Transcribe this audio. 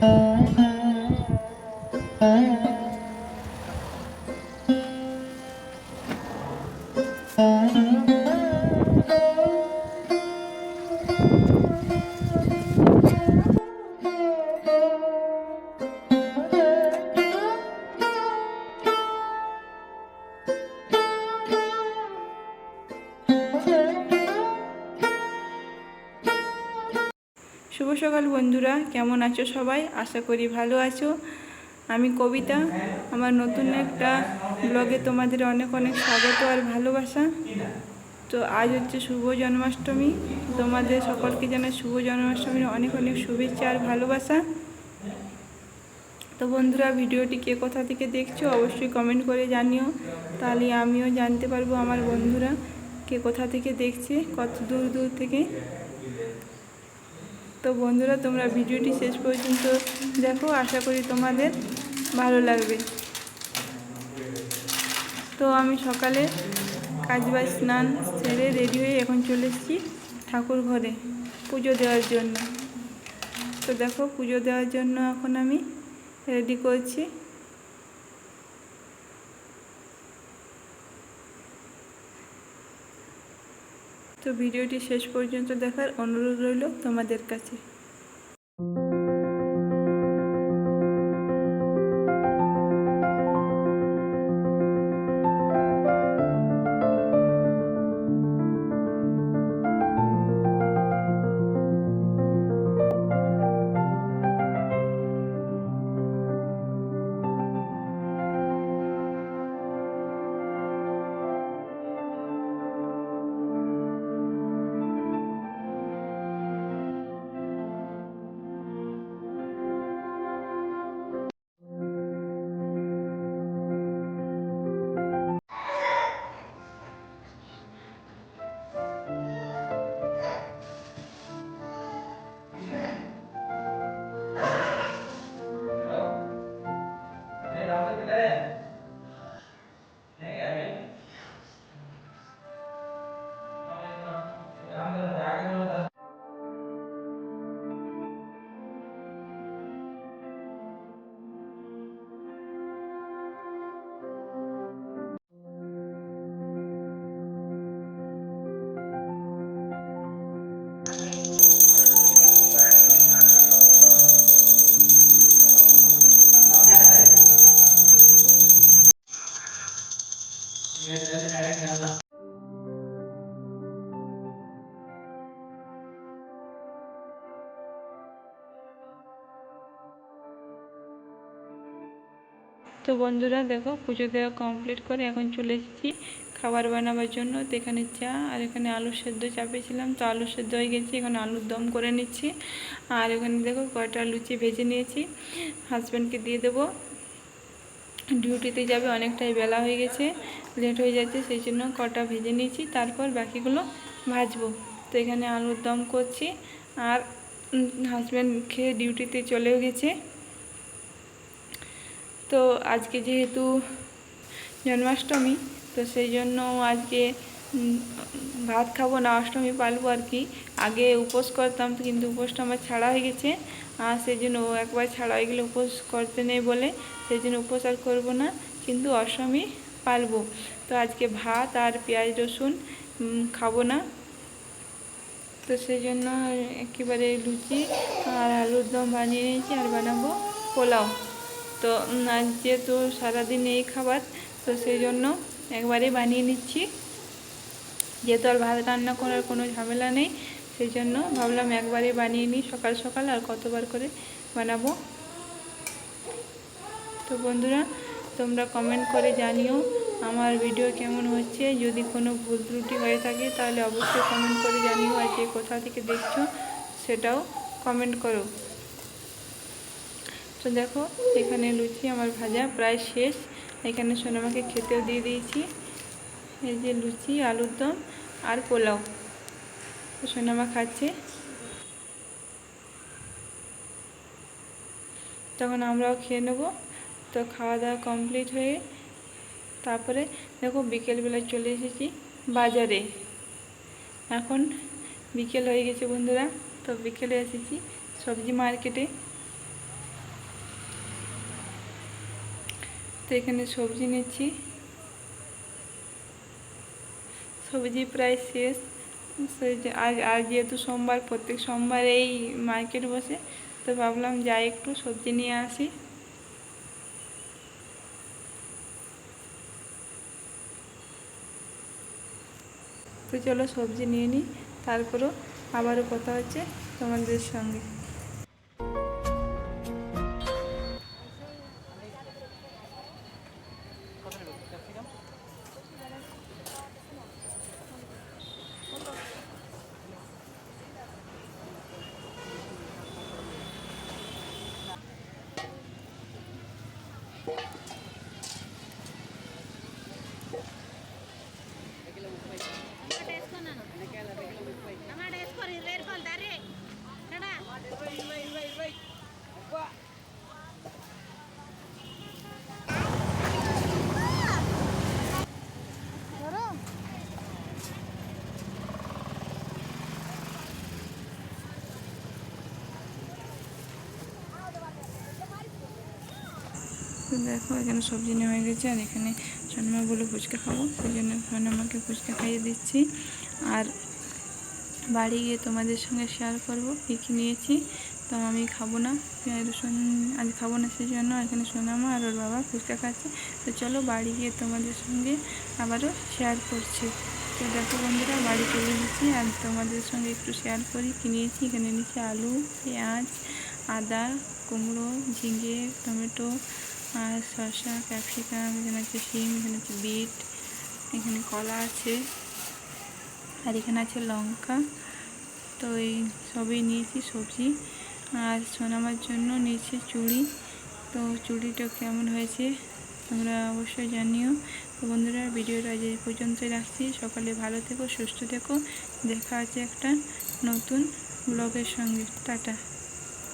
Mm-hmm. সকাল বন্ধুরা, কেমন আছো সবাই? আশা করি ভালো আছো। আমি কবিতা, আমার নতুন একটা ব্লগে তোমাদের অনেক অনেক স্বাগত আর ভালোবাসা। তো আজ হচ্ছে শুভ জন্মাষ্টমী। তোমাদের সকলকে জানাই শুভ জন্মাষ্টমীর অনেক অনেক শুভেচ্ছা আর ভালোবাসা। তো বন্ধুরা, ভিডিওটি কে কোথা থেকে দেখছ অবশ্যই কমেন্ট করে জানিও। তাহলে আমিও জানতে পারব আমার বন্ধুরা কে কোথা থেকে দেখছে, কত দূর দূর থেকে। তো বন্ধুরা, তোমরা ভিডিওটি শেষ পর্যন্ত দেখো। আশা করি তোমাদের ভালো লাগবে। তো আমি সকালে কাজ বাজ স্নান সেরে রেডি হয়ে এখন চলে এসেছি ঠাকুর ঘরে পুজো দেওয়ার জন্য। তো দেখো, পুজো দেওয়ার জন্য এখন আমি রেডি করছি। তো ভিডিওটি শেষ পর্যন্ত দেখার অনুরোধ রইল তোমাদের কাছে। তো বন্ধুরা দেখো পুজো দেওয়া কমপ্লিট করে এখন চলে এসেছি খাবার বানাবার জন্য। তো এখানে চা আর এখানে আলু সেদ্ধ চাপেছিলাম তো আলু সেদ্ধ হয়ে গেছে, এখন আলুর দম করে নিচ্ছি। আর এখানে দেখো কয়টা লুচি ভেজে নিয়েছি। হাজব্যান্ডকে দিয়ে দেবো। ডিউটিতে যাবে, অনেকটাই বেলা হয়ে গেছে লেট হয়ে যাচ্ছে, সেই জন্য কটা ভেজে নিয়েছি। তারপর বাকিগুলো ভাজবো। তো এখানে আলুর দম করছি। আর হাজব্যান্ড খেয়ে ডিউটিতে চলেও গেছে। তো আজকে যেহেতু জন্মাষ্টমী, তো সেই জন্য আজকে ভাত খাব, না অষ্টমী পালবো আর কি। আগে উপোস করতাম কিন্তু উপোসটা আমার ছাড়া হয়ে গেছে। আর সেই জন্য একবার ছাড়া হয়ে গেলে উপোস করতে নেই বলে, সেই জন্য উপোস আর করব না, কিন্তু অষ্টমী পালবো। তো আজকে ভাত আর পেঁয়াজ রসুন খাব না। তো সেই জন্য একেবারে লুচি আর আলুর দম বানিয়ে নিয়েছি আর বানাবো পোলাও। তো যেহেতু সারাদিন এই খাবার, তো সেই জন্য একবারে বানিয়ে নিচ্ছি। যেহেতু আর ভাত রান্না করার কোনো ঝামেলা নেই, সেই জন্য ভাবলাম একবারে বানিয়ে নিই সকাল সকাল আর কতবার করে বানাবো। তো বন্ধুরা, তোমরা কমেন্ট করে জানিও আমার ভিডিও কেমন হচ্ছে। যদি কোনো ভুল ত্রুটি হয়ে থাকে, তাহলে অবশ্যই কমেন্ট করে জানিও আর যে কোথা থেকে দেখছ, সেটাও কমেন্ট করো। তো দেখো, এখানে লুচি আমার ভাজা প্রায় শেষ। এখানে সোনামাকে খেতেও দিয়ে দিয়েছি। এই যে লুচি, আলুর দম আর পোলাও। সোনামা খাচ্ছে। তখন আমরাও খেয়ে নেব। তো খাওয়া দাওয়া কমপ্লিট হয়ে তারপরে দেখো বিকেলবেলায় চলে এসেছি বাজারে। এখন বিকেল হয়ে গেছে বন্ধুরা। তো বিকেলে এসেছি সবজি মার্কেটে। তো এখানে সবজি নিচ্ছি। সবজি প্রায় শেষ। আজ আজ যেহেতু সোমবার, প্রত্যেক সোমবার এই মার্কেট বসে, তো ভাবলাম যাই একটু সবজি নিয়ে আসি। তো চলো সবজি নিয়ে নিই তারপরও আবারও কথা হচ্ছে তোমাদের সঙ্গে। তো দেখো, এখানে সবজি নেওয়া হয়ে গেছে, আর এখানে সন্মা বলে ফুচকা খাব, সেই জন্য সন্মাকে ফুচকা খাইয়ে দিচ্ছি। আর বাড়ি গিয়ে তোমাদের সঙ্গে শেয়ার করব, কী কী নিয়েছি। তো আমি খাব না রসুন, আজ খাব না, সেই জন্য এখানে সোনামা আর ওর বাবা ফুচকা খাচ্ছে। তো চলো বাড়ি গিয়ে তোমাদের সঙ্গে আবারও শেয়ার করছি। তো দেখো বন্ধুরা, বাড়ি চলে এসেছি, আর তোমাদের সঙ্গে একটু শেয়ার করি, কী নিয়েছি। এখানে নিয়েছি আলু, পেঁয়াজ, আদা, কুমড়ো, ঝিঙে, টমেটো আর শসা, ক্যাপসিকাম, এখানে আছে শিম, এখানে আছে বিট, এখানে কলা আছে, আর এখানে আছে লঙ্কা। তো এই সবই নিয়েছি সবজি। আর সোনামার জন্য নিয়েছি চুড়ি। তো চুড়িটা কেমন হয়েছে তোমরা অবশ্যই জানিও। তো বন্ধুরা, ভিডিওটা এই পর্যন্তই রাখছি। সকালে ভালো থেকো, সুস্থ থেকো। দেখা আছে একটা নতুন ব্লগের সঙ্গে। টাটা।